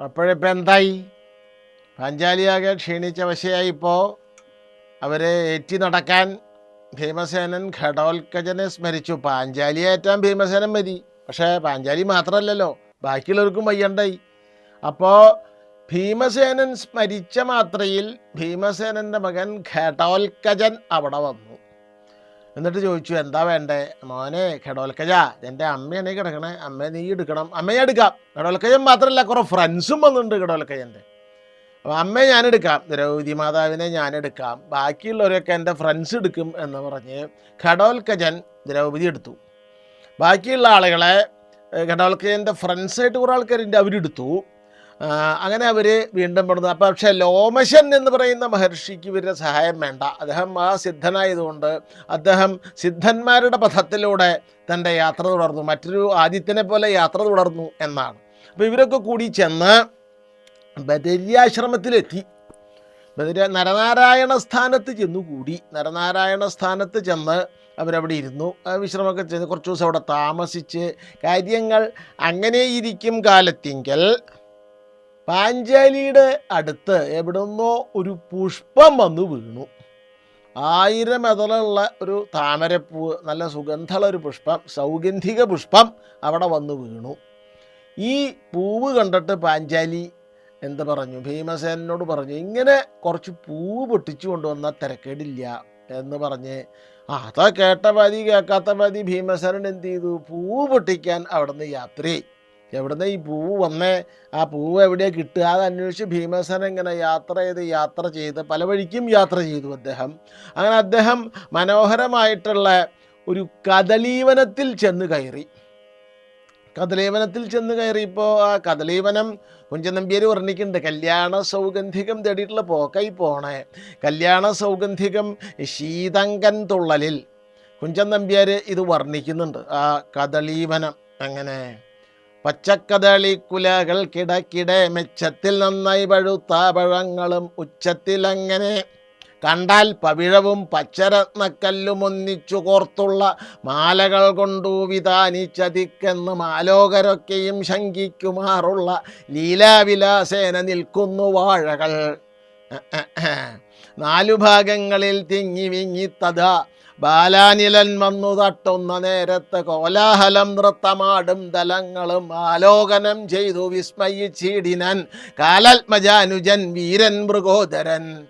അപ്പോഴിപ്പോൾ എന്തായി? പാഞ്ചാലിയാകെ ക്ഷീണിച്ച വശയായിപ്പോൾ അവരെ ഏറ്റി നടക്കാൻ ഭീമസേനൻ ഘടോത്കജനെ സ്മരിച്ചു. പാഞ്ചാലിയെ ഏറ്റാൻ ഭീമസേനൻ മതി പക്ഷേ പാഞ്ചാലി മാത്രമല്ലല്ലോ ബാക്കിയുള്ളവർക്കും വയ്യണ്ടായി. അപ്പോൾ ഭീമസേനൻ സ്മരിച്ച മാത്രയിൽ ഭീമസേനന്റെ മകൻ ഘടോത്കജൻ അവിടെ വന്നു. എന്നിട്ട് ചോദിച്ചു എന്താ വേണ്ടേ? മോനെ ഘടോൽക്കജ എന്റെ അമ്മയാണ് കിടക്കണേ. അമ്മ നീ എടുക്കണം. അമ്മയെ എടുക്കാം. ഘടോൽക്കജൻ മാത്രമല്ല കുറേ ഫ്രണ്ട്സും വന്നിട്ടുണ്ട് ഘടോൽക്കജന്റെ അപ്പോൾ അമ്മയെ ഞാനെടുക്കാം ദ്രൗപതി മാതാവിനെ ഞാനെടുക്കാം ബാക്കിയുള്ളവരൊക്കെ എന്റെ ഫ്രണ്ട്സ് എടുക്കും എന്ന് പറഞ്ഞ് ഘടോൽക്കജൻ ദ്രൗപതി എടുത്തു. ബാക്കിയുള്ള ആളുകളെ ഘടോൽക്കജന്റെ ഫ്രണ്ട്സായിട്ട് കുറേ ആൾക്കാരുണ്ട് അവരെടുത്തു അങ്ങനെ അവർ വീണ്ടും പെടുന്നത് അപ്പം പക്ഷേ ലോമശൻ എന്ന് പറയുന്ന മഹർഷിക്ക് ഇവരുടെ സഹായം വേണ്ട. അദ്ദേഹം ആ സിദ്ധനായതുകൊണ്ട് അദ്ദേഹം സിദ്ധന്മാരുടെ പഥത്തിലൂടെ തന്റെ യാത്ര തുടർന്നു. മറ്റൊരു ആദിത്യനെ പോലെ യാത്ര തുടർന്നു എന്നാണ്. അപ്പോൾ ഇവരൊക്കെ കൂടി ചെന്ന് ബദര്യാശ്രമത്തിലെത്തി. ബദര്യ നരനാരായണ സ്ഥാനത്ത് ചെന്നു കൂടി. നരനാരായണ സ്ഥാനത്ത് ചെന്ന് അവരവിടെ ഇരുന്നു. വിശ്രമമൊക്കെ ചെയ്ത് കുറച്ച് ദിവസം അവിടെ താമസിച്ച് കാര്യങ്ങൾ അങ്ങനെ ഇരിക്കും കാലത്തിങ്കൽ പാഞ്ചാലിയുടെ അടുത്ത് എവിടുന്നോ ഒരു പുഷ്പം വന്നു വീണു. ആയിരം എതളുള്ള ഒരു താമരപ്പൂവ് നല്ല സുഗന്ധമുള്ള ഒരു പുഷ്പം സൗഗന്ധിക പുഷ്പം അവിടെ വന്നു വീണു. ഈ പൂവ് കണ്ടിട്ട് പാഞ്ചാലി എന്ത് പറഞ്ഞു? ഭീമസേനോട് പറഞ്ഞു ഇങ്ങനെ കുറച്ച് പൂവ് പൊട്ടിച്ചു കൊണ്ടുവന്നാൽ തിരക്കേടില്ല എന്ന് പറഞ്ഞ്. അതാ കേട്ട പാതി കേൾക്കാത്ത പാതി ഭീമസേനൻ എന്ത് ചെയ്തു? പൂവ് പൊട്ടിക്കാൻ അവിടുന്ന് യാത്രയായി. എവിടുന്ന് ഈ പൂവ് വന്നേ? ആ പൂവ് എവിടെയാണ് കിട്ടുക? അത് അന്വേഷിച്ച് ഭീമസേന ഇങ്ങനെ യാത്ര ചെയ്ത് യാത്ര ചെയ്ത് പല വഴിക്കും യാത്ര ചെയ്തു അദ്ദേഹം. അങ്ങനെ അദ്ദേഹം മനോഹരമായിട്ടുള്ള ഒരു കദലീവനത്തിൽ ചെന്ന് കയറി. കദലീവനത്തിൽ ചെന്ന് കയറിയപ്പോൾ ആ കദലീവനം കുഞ്ചൻ നമ്പ്യാർ വർണിക്കുന്നുണ്ട്. കല്യാണ സൗഗന്ധികം തേടിയിട്ടുള്ള പോക്കായി പോണേ. കല്യാണ സൗഗന്ധികം ശീതങ്കൻ തുള്ളലിൽ കുഞ്ചൻ നമ്പ്യാർ ഇത് വർണിക്കുന്നുണ്ട്. ആ കദളീവനം അങ്ങനെ. പച്ചക്കദളിക്കുലകൾ കിടക്കിടെ മെച്ചത്തിൽ നന്നായി പഴുത്ത പഴങ്ങളും ഉച്ചത്തിൽ അങ്ങനെ കണ്ടാൽ പവിഴവും പച്ചരത്നക്കല്ലും ഒന്നിച്ചു കോർത്തുള്ള മാലകൾ കൊണ്ടു വിധാനിച്ചതിക്കെന്ന് മാലോകരൊക്കെയും ശങ്കിക്കുമാറുള്ള ലീലാവിലാസേന നിൽക്കുന്നു വാഴകൾ. നാലു ഭാഗങ്ങളിൽ തിങ്ങി വിങ്ങിത്തത ബാലാനിലൻ വന്നു തട്ടുന്ന നേരത്ത് കോലാഹലം നൃത്തമാടും തലങ്ങളും ആലോകനം ചെയ്തു വിസ്മയിച്ചിടിനൻ കാലാത്മജാനുജൻ വീരൻ മൃഗോദരൻ.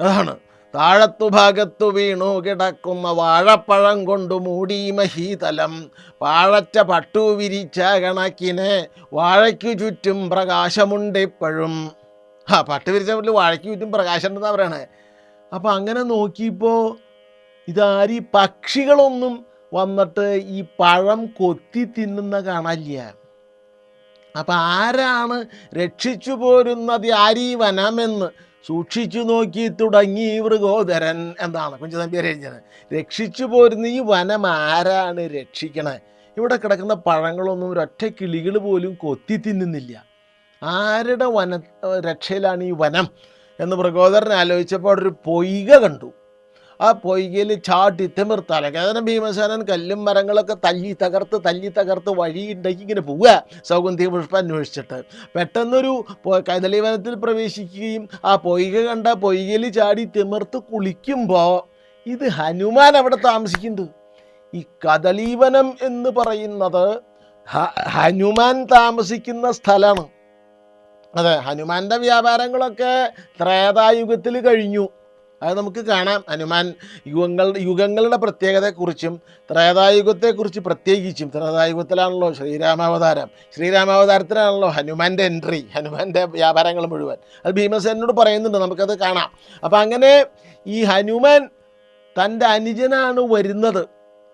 അതാണ്. താഴത്തു ഭാഗത്തു വീണു കിടക്കുന്ന വാഴപ്പഴം കൊണ്ടു മൂടി മഹീതലം. പാഴറ്റ പട്ടു വിരിച്ച കണക്കിന് വാഴയ്ക്കു ചുറ്റും പ്രകാശമുണ്ടിപ്പോഴും ആ പട്ട് വിരിച്ച വീട്ടിൽ വാഴയ്ക്ക് ചുറ്റും പ്രകാശം ഉണ്ടെന്നാ പറയണേ. അപ്പം അങ്ങനെ നോക്കിയപ്പോൾ ഇതാരീ പക്ഷികളൊന്നും വന്നിട്ട് ഈ പഴം കൊത്തി തിന്നുന്ന കാണാനില്ല അപ്പം ആരാണ് രക്ഷിച്ചു പോരുന്നത്? ആരീ വനമെന്ന് സൂക്ഷിച്ചു നോക്കി തുടങ്ങി മൃഗോദരൻ എന്നാണ് നമ്പി എഴുതിയത് രക്ഷിച്ചു പോരുന്ന ഈ വനം ആരാണ് രക്ഷിക്കണേ? ഇവിടെ കിടക്കുന്ന പഴങ്ങളൊന്നും ഒരൊറ്റ കിളികൾ പോലും കൊത്തി തിന്നുന്നില്ല. ആരുടെ വന രക്ഷയിലാണ് ഈ വനം? എന്ന് മൃഗോദരൻ ആലോചിച്ചപ്പോൾ ഒരു പൊയ്ക കണ്ടു. ആ പൊയ്കയിൽ ചാട്ടി തിമിർത്താൽ കാരണം ഭീമസേനൻ കല്ലും മരങ്ങളൊക്കെ തല്ലി തകർത്ത് തല്ലി തകർത്ത് വഴി ഉണ്ടാക്കി ഇങ്ങനെ പോവുക. സൗഗന്ധിക പുഷ്പം അന്വേഷിച്ചിട്ട്. പെട്ടെന്നൊരു കദളീവനത്തിൽ പ്രവേശിക്കുകയും ആ പൊയ്ക കണ്ട പൊയ്കയിൽ ചാടി തിമിർത്ത് കുളിക്കുമ്പോൾ ഇത് ഹനുമാൻ അവിടെ താമസിക്കുന്നുണ്ട്. ഈ കദളീവനം എന്ന് പറയുന്നത് ഹനുമാൻ താമസിക്കുന്ന സ്ഥലമാണ് അതെ ഹനുമാന്റെ വ്യാപാരങ്ങളൊക്കെ ത്രേതായുഗത്തിൽ കഴിഞ്ഞു. അത് നമുക്ക് കാണാം. ഹനുമാൻ യുഗങ്ങൾ യുഗങ്ങളുടെ പ്രത്യേകതയെക്കുറിച്ചും ത്രേതായുഗത്തെക്കുറിച്ച് പ്രത്യേകിച്ചും ത്രേതായുഗത്തിലാണല്ലോ ശ്രീരാമാവതാരം. ശ്രീരാമാവതാരത്തിലാണല്ലോ ഹനുമാന്റെ എൻട്രി ഹനുമാന്റെ വ്യാപാരങ്ങൾ മുഴുവൻ. അത് ഭീമസേനോട് പറയുന്നുണ്ട് നമുക്കത് കാണാം. അപ്പം അങ്ങനെ ഈ ഹനുമാൻ തന്റെ അനുജനാണ് വരുന്നത്.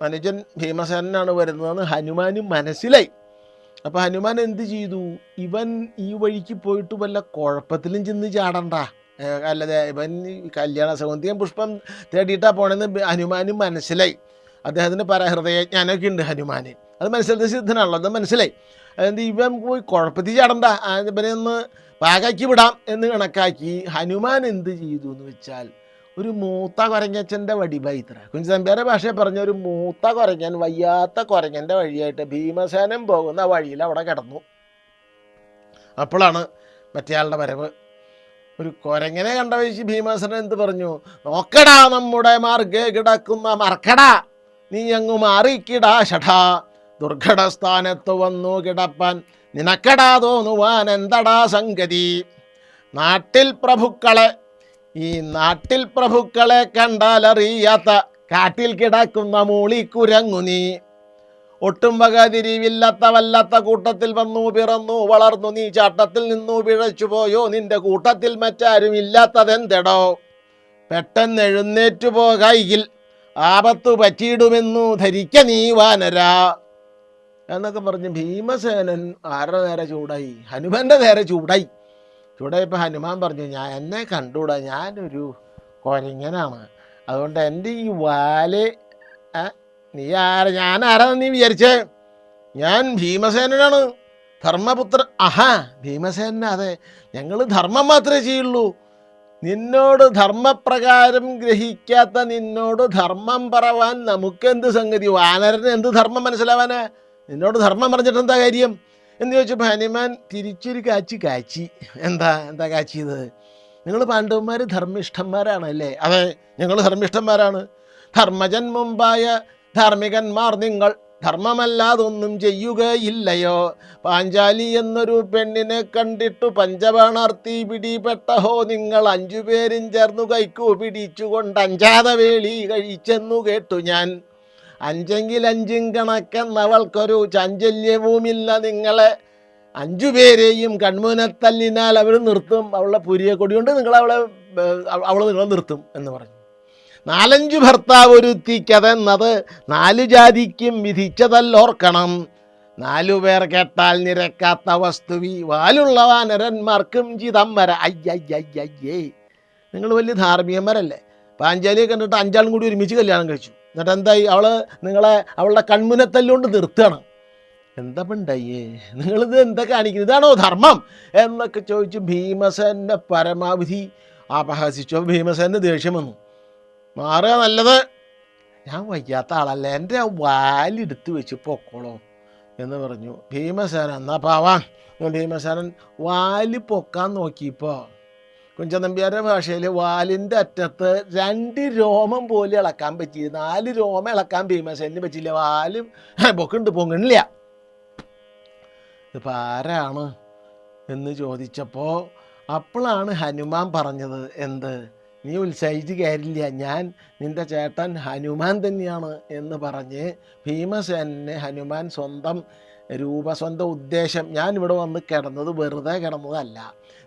അനുജൻ ഭീമസേനാണ് വരുന്നതെന്ന് ഹനുമാനും മനസ്സിലായി. അപ്പോൾ ഹനുമാൻ എന്ത് ചെയ്തു? ഇവൻ ഈ വഴിക്ക് പോയിട്ട് വല്ല കുഴപ്പത്തിലും ചെന്ന് ചാടണ്ട. അല്ലാതെ ഇവൻ കല്യാണ സൗന്ദര്യം പുഷ്പം തേടിയിട്ടാ പോണെന്ന് ഹനുമാനും മനസ്സിലായി. അദ്ദേഹത്തിന് പരഹൃദയജ്ഞാനമൊക്കെ ഉണ്ട് ഹനുമാന്. അത് മനസ്സിലത്തെ സിദ്ധനാണല്ലോ അത് മനസ്സിലായി. അതായത് ഇവൻ പോയി കുഴപ്പത്തിൽ ചാടണ്ട. ഇവനെ ഒന്ന് പാകാക്കി വിടാം എന്ന് കണക്കാക്കി ഹനുമാൻ എന്ത് ചെയ്തു എന്ന് വെച്ചാൽ ഒരു മൂത്ത കുരങ്ങച്ചന്റെ വടിവായി ഇത്ര ഭാഷയെ ഭാഷ പറഞ്ഞ ഒരു മൂത്ത കുരങ്ങൻ വയ്യാത്ത കുരങ്ങന്റെ വഴിയായിട്ട് ഭീമസേനം പോകുന്ന വഴിയിൽ അവിടെ കിടന്നു. അപ്പോഴാണ് മറ്റേയാളുടെ വരവ്. ഒരു കൊരങ്ങനെ കണ്ട വീശി ഭീമാസനൻ എന്ത് പറഞ്ഞു? നോക്കടാ നമ്മുടെ മാർഗേ കിടക്കുന്ന മറക്കടാ നീ അങ്ങ് മാറിക്കിടാ ഷഠാ ദുർഘട സ്ഥാനത്ത് വന്നു കിടപ്പാൻ നിനക്കടാ തോന്നുവാൻ എന്തടാ സംഗതി? നാട്ടിൽ പ്രഭുക്കളെ ഈ നാട്ടിൽ പ്രഭുക്കളെ കണ്ടാലറിയാത്ത കാട്ടിൽ കിടക്കുന്ന മൂളിക്കുരങ്ങു നീ. ഒട്ടും വക തിരിവില്ലാത്ത വല്ലാത്ത കൂട്ടത്തിൽ വന്നു പിറന്നു വളർന്നു നീ ചാട്ടത്തിൽ നിന്നു പിഴച്ചു പോയോ? നിന്റെ കൂട്ടത്തിൽ മറ്റാരും ഇല്ലാത്തതെന്തെടോ? പെട്ടെന്ന് എഴുന്നേറ്റു പോകയിൽ ആപത്തു പറ്റിയിടുമെന്നു ധരിക്ക നീ വാനര. എന്നൊക്കെ പറഞ്ഞ് ഭീമസേനൻ ആരുടെ നേരെ ചൂടായി? ഹനുമാന്റെ നേരെ ചൂടായി. ചൂടായപ്പോൾ ഹനുമാൻ പറഞ്ഞു ഞാൻ എന്നെ കണ്ടൂടാ ഞാനൊരു കൊരങ്ങനാണ്. അതുകൊണ്ട് എന്റെ ഈ വാൽ നീ ആര? ഞാൻ ആരാന്ന് നീ വിചാരിച്ചേ? ഞാൻ ഭീമസേനനാണ്. ധർമ്മപുത്ര ആഹാ ഭീമസേന അതെ. ഞങ്ങൾ ധർമ്മം മാത്രമേ ചെയ്യുള്ളൂ. നിന്നോട് ധർമ്മപ്രകാരം ഗ്രഹിക്കാത്ത നിന്നോട് ധർമ്മം പറവാൻ നമുക്കെന്ത് സംഗതി? വാനരന് എന്ത് ധർമ്മം മനസ്സിലാവാനാ? നിന്നോട് ധർമ്മം പറഞ്ഞിട്ട് എന്താ കാര്യം? എന്ന് ചോദിച്ചപ്പോൾ ഹനുമാൻ തിരിച്ചൊരു കാച്ചി കാച്ചി. എന്താ എന്താ കാച്ചിയത്? നിങ്ങൾ പാണ്ഡവന്മാർ ധർമ്മിഷ്ഠന്മാരാണ് അല്ലേ? അതെ ഞങ്ങൾ ധർമ്മിഷ്ഠന്മാരാണ്. ധർമ്മജൻ മുമ്പായ ധാർമ്മികന്മാർ നിങ്ങൾ ധർമ്മമല്ലാതൊന്നും ചെയ്യുകയില്ലയോ? പാഞ്ചാലി എന്നൊരു പെണ്ണിനെ കണ്ടിട്ടു പഞ്ചപാണാർത്തി പിടിപെട്ട ഹോ നിങ്ങൾ അഞ്ചുപേരും ചേർന്നു കൈക്കു പിടിച്ചുകൊണ്ട് അഞ്ചാത വേളി കഴിച്ചെന്നു കേട്ടു ഞാൻ. അഞ്ചെങ്കിൽ അഞ്ചും കണക്കെന്നവൾക്കൊരു ചാഞ്ചല്യവുമില്ല നിങ്ങളെ. അഞ്ചു പേരെയും കൺമുനത്തല്ലിനാൽ അവൾ നിർത്തും. അവളുടെ പുരിയെ കൊടി കൊണ്ട് നിങ്ങൾ അവളെ അവൾ നിങ്ങളെ നിർത്തും എന്ന് പറഞ്ഞു. നാലഞ്ചു ഭർത്താവ് ഒരുത്തിക്കതെന്നത് നാല് ജാതിക്കും വിധിച്ചതല്ലോർക്കണം. നാലു പേർ കേട്ടാൽ നിരക്കാത്ത വസ്തുവി. വാലുള്ള വാനരന്മാർക്കും ചിതം വര. അയ്യയ്യയ്യേ നിങ്ങൾ വലിയ ധാർമ്മികന്മാരല്ലേ? പാഞ്ചാലിയെ കണ്ടിട്ട് അഞ്ചാളും കൂടി ഒരുമിച്ച് കല്യാണം കഴിച്ചു. എന്നിട്ട് എന്തായി? അവൾ നിങ്ങളെ അവളുടെ കൺമുനത്തല്ലുകൊണ്ട് നിർത്തുകയാണ്. എന്താ പണ്ടയ്യേ? നിങ്ങളിത് എന്താ കാണിക്കുന്നത്? ഇതാണോ ധർമ്മം? എന്നൊക്കെ ചോദിച്ചു ഭീമസേന്റെ പരമാവധി അപഹസിച്ചു. ഭീമസേന്റെ ദേഷ്യം വന്നു. മാറുക നല്ലത്. ഞാൻ വയ്യാത്ത ആളല്ല. എന്റെ വാലെടുത്ത് വെച്ച് പൊക്കോളോ എന്ന് പറഞ്ഞു. ഭീമസേന എന്നാ പാവാ? ഭീമസേനൻ വാൽ പൊക്കാൻ നോക്കിയപ്പോൾ കുഞ്ചനമ്പ്യാരുടെ ഭാഷയിൽ വാലിന്റെ അറ്റത്ത് രണ്ട് രോമം പോലും ഇളക്കാൻ പറ്റി. നാല് രോമം ഇളക്കാൻ ഭീമസേനന് പറ്റില്ല വാൽ പൊക്കുണ്ട് പൊങ്ങണില്ല ഇതിപ്പോൾ ആരാണ് എന്ന് ചോദിച്ചപ്പോൾ അപ്പോഴാണ് ഹനുമാൻ പറഞ്ഞത് എന്ത്? നീ ഉത്സാഹിച്ച് കയറില്ല ഞാൻ നിന്റെ ചേട്ടൻ ഹനുമാൻ തന്നെയാണ് എന്ന് പറഞ്ഞ് ഭീമസേനെ ഹനുമാൻ സ്വന്തം രൂപ സ്വന്തം ഉദ്ദേശം ഞാൻ ഇവിടെ വന്ന് കിടന്നത് വെറുതെ കിടന്നതല്ല.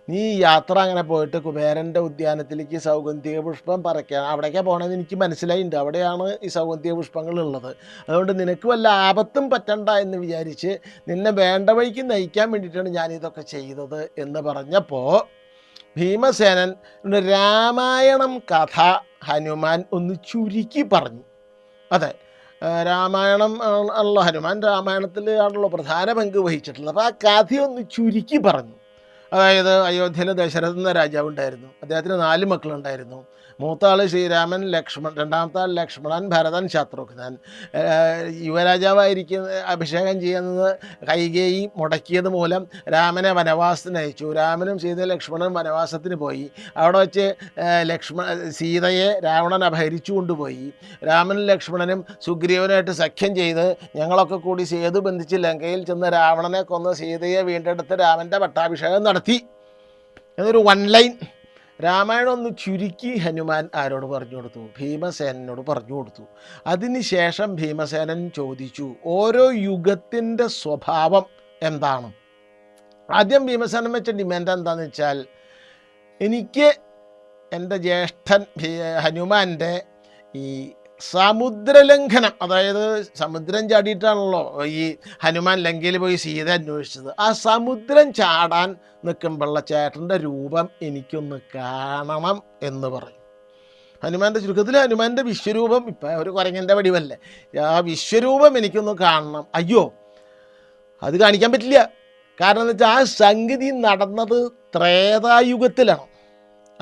നീ യാത്ര അങ്ങനെ പോയിട്ട് കുബേരന്റെ ഉദ്യാനത്തിലേക്ക് സൗഗന്ധിക പുഷ്പം പറിക്കാൻ അവിടേക്കാണ് പോകണമെന്ന് എനിക്ക് മനസ്സിലായിട്ടുണ്ട് അവിടെയാണ് ഈ സൗഗന്ധിക പുഷ്പങ്ങൾ ഉള്ളത് അതുകൊണ്ട് നിനക്ക് വല്ല ആപത്തും പറ്റണ്ട എന്ന് വിചാരിച്ച് നിന്നെ വേണ്ട വഴിക്ക് നയിക്കാൻ വേണ്ടിയിട്ടാണ് ഞാനിതൊക്കെ ചെയ്തത് എന്ന് പറഞ്ഞപ്പോൾ ഭീമസേനൻ രാമായണം കഥ ഹനുമാൻ ഒന്ന് ചുരുക്കി പറഞ്ഞു. അതെ രാമായണം ആണ്- ആണല്ലോ ഹനുമാൻ രാമായണത്തിൽ ആണല്ലോ പ്രധാന പങ്ക് വഹിച്ചിട്ടുള്ളത്. അപ്പോൾ ആ കഥ ഒന്ന് ചുരുക്കി പറഞ്ഞു. അതായത് അയോധ്യയിലെ ദശരഥ എന്ന രാജാവ് ഉണ്ടായിരുന്നു അദ്ദേഹത്തിന് നാല് മക്കളുണ്ടായിരുന്നു. മൂത്ത ആൾ ശ്രീരാമൻ ലക്ഷ്മൺ രണ്ടാമത്തെ ആൾ ലക്ഷ്മണൻ ഭരതൻ ശത്രുഘ്നൻ. യുവരാജാവായിരിക്കുന്ന അഭിഷേകം ചെയ്യുന്നത് കൈകേയി മുടക്കിയത് മൂലം രാമനെ വനവാസത്തിന് അയച്ചു. രാമനും സീത ലക്ഷ്മണനും വനവാസത്തിന് പോയി. അവിടെ വെച്ച് ലക്ഷ്മണ സീതയെ രാവണൻ അപഹരിച്ചു കൊണ്ടുപോയി. രാമനും ലക്ഷ്മണനും സുഗ്രീവനായിട്ട് സഖ്യം ചെയ്ത് ഞങ്ങളൊക്കെ കൂടി സേതു ബന്ധിച്ച് ലങ്കയിൽ ചെന്ന് രാവണനെ കൊന്ന് സീതയെ വീണ്ടെടുത്ത് രാമന്റെ പട്ടാഭിഷേകം നടത്തി. എന്നൊരു വൺ ലൈൻ രാമായണം ഒന്ന് ചുരുക്കി ഹനുമാൻ ആരോട് പറഞ്ഞു കൊടുത്തു. ഭീമസേനോട് പറഞ്ഞു കൊടുത്തു. അതിനുശേഷം ഭീമസേനൻ ചോദിച്ചു ഓരോ യുഗത്തിന്റെ സ്വഭാവം എന്താണ്? ആദ്യം ഭീമസേനൻ വെച്ച ഡിമാൻഡ് എന്താണെന്ന് വെച്ചാൽ എനിക്ക് എന്റെ ജ്യേഷ്ഠൻ ഹനുമാന്റെ ഈ സമുദ്രലംഘനം. അതായത് സമുദ്രം ചാടിയിട്ടാണല്ലോ ഈ ഹനുമാൻ ലങ്കയിൽ പോയി സീത അന്വേഷിച്ചത്. ആ സമുദ്രം ചാടാൻ നിൽക്കുമ്പോഴുള്ള ചേട്ടന്റെ രൂപം എനിക്കൊന്ന് കാണണം എന്ന് പറയും ഹനുമാന്റെ ചുരുക്കത്തിൽ ഹനുമാന്റെ വിശ്വരൂപം ഇപ്പം ഒരു കുരങ്ങന്റെ വടിവല്ലേ. ആ വിശ്വരൂപം എനിക്കൊന്ന് കാണണം. അയ്യോ അത് കാണിക്കാൻ പറ്റില്ല. കാരണം എന്ന് വെച്ചാൽ ആ സംഗതി നടന്നത് ത്രേതായുഗത്തിലാണ്.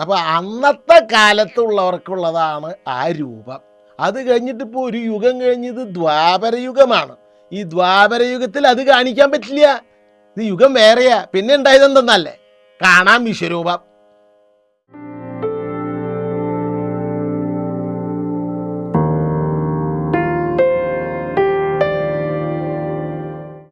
അപ്പോൾ അന്നത്തെ കാലത്തുള്ളവർക്കുള്ളതാണ് ആ രൂപം. അത് കഴിഞ്ഞിട്ട് ഇപ്പോൾ ഒരു യുഗം കഴിഞ്ഞത് ദ്വാപരയുഗമാണ് ഈ ദ്വാപരയുഗത്തിൽ അത് കാണിക്കാൻ പറ്റില്ല. ഇത് യുഗം വേറെയാ. പിന്നെ ഉണ്ടായതെന്തെന്നല്ലേ കാണാം വിശ്വരൂപം.